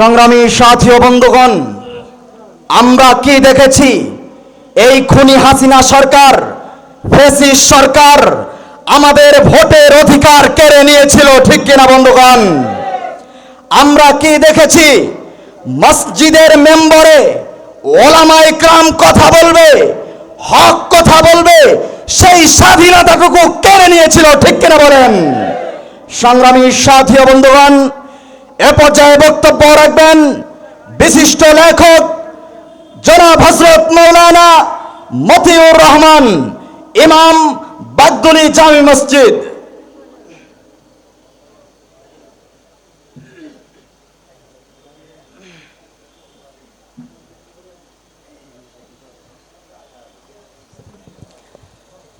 সংগ্রামী সাথী ও বন্ধুগণ, আমরা কি দেখেছি? এই খুনি হাসিনা সরকার ফেসিস সরকার আমাদের ভোটের অধিকার কেড়ে নিয়েছিল, ঠিক কিনা বন্ধুগণ? আমরা কি দেখেছি? মসজিদের মেম্বরে ওলামাই ক্রাম কথা বলবে, হক কথা বলবে, সেই স্বাধীনতাটুকু কেড়ে নিয়েছিল, ঠিক কিনা বলেন? সংগ্রামী সাথী বন্ধুগণ এ পর্যায়ে বক্তব্য রাখবেন বিশিষ্ট লেখক জনাব হজরত মৌলানা মতিউর রহমান, ইমাম বাগদুলি জামি মসজিদ।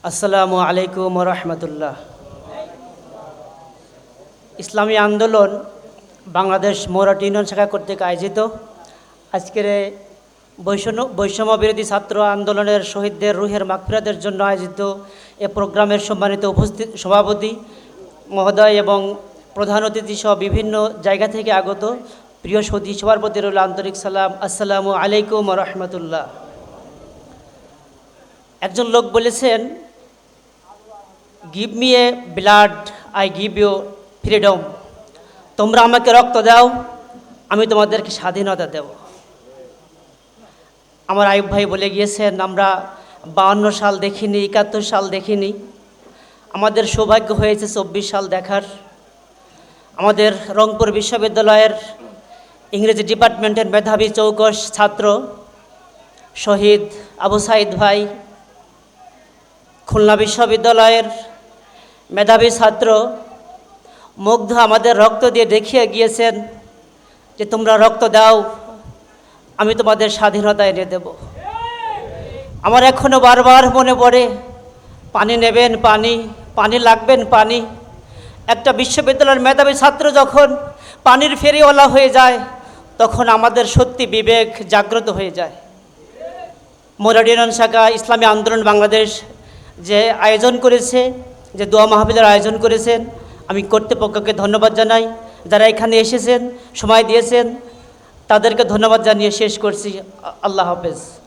আসসালামু আলাইকুম রহমতুল্লাহ। ইসলামী আন্দোলন বাংলাদেশ মৌরাটি ইউনিয়ন শাখা কর্তৃক আয়োজিত আজকের বৈষম্য বৈষম্য বিরোধী ছাত্র আন্দোলনের শহীদদের রুহের মাগফিরাতের জন্য আয়োজিত এ প্রোগ্রামের সম্মানিত উপস্থিত সভাপতি, মহোদয় এবং প্রধান অতিথি সহ বিভিন্ন জায়গা থেকে আগত প্রিয় সতী সবার প্রতি রইল আন্তরিক সালাম, আসসালামু আলাইকুম রহমতুল্লাহ। একজন লোক বলেছেন, give me a blood, I give you freedom. তোমরা আমাকে রক্ত দাও, আমি তোমাদেরকে স্বাধীনতা দেব। আমার আয়ুব ভাই বলে গিয়েছেন, আমরা বাউন্ন সাল দেখিনি, একাত্তর সাল দেখিনি। আমাদের সৌভাগ্য হয়েছে চব্বিশ সাল দেখার। আমাদের রংপুর বিশ্ববিদ্যালয়ের ইংরেজি ডিপার্টমেন্টের মেধাবী চৌকস ছাত্র শহীদ আবু সাইদ ভাই, খুলনা বিশ্ববিদ্যালয়ের মেধাবী ছাত্র মুগ্ধ আমাদের রক্ত দিয়ে দেখিয়ে গিয়েছেন যে তোমরা রক্ত দাও, আমি তোমাদের স্বাধীনতা এনে দেব। আমার এখনও বারবার মনে পড়ে, পানি নেবেন পানি পানি লাগবেন পানি। একটা বিশ্ববিদ্যালয়ের মেধাবী ছাত্র যখন পানির ফেরিওয়ালা হয়ে যায়, তখন আমাদের সত্যি বিবেক জাগ্রত হয়ে যায়। মোরাডিয়ান শাখা ইসলামী আন্দোলন বাংলাদেশ যে আয়োজন করেছে, যে দোয়া মাহফিলের আয়োজন করেছেন কর্তৃপক্ষকে ধন্যবাদ জানাই। যারা এখানে এসেছেন, সময় দিয়েছেন, তাদেরকে ধন্যবাদ জানিয়ে শেষ করছি। আল্লাহ হাফেজ।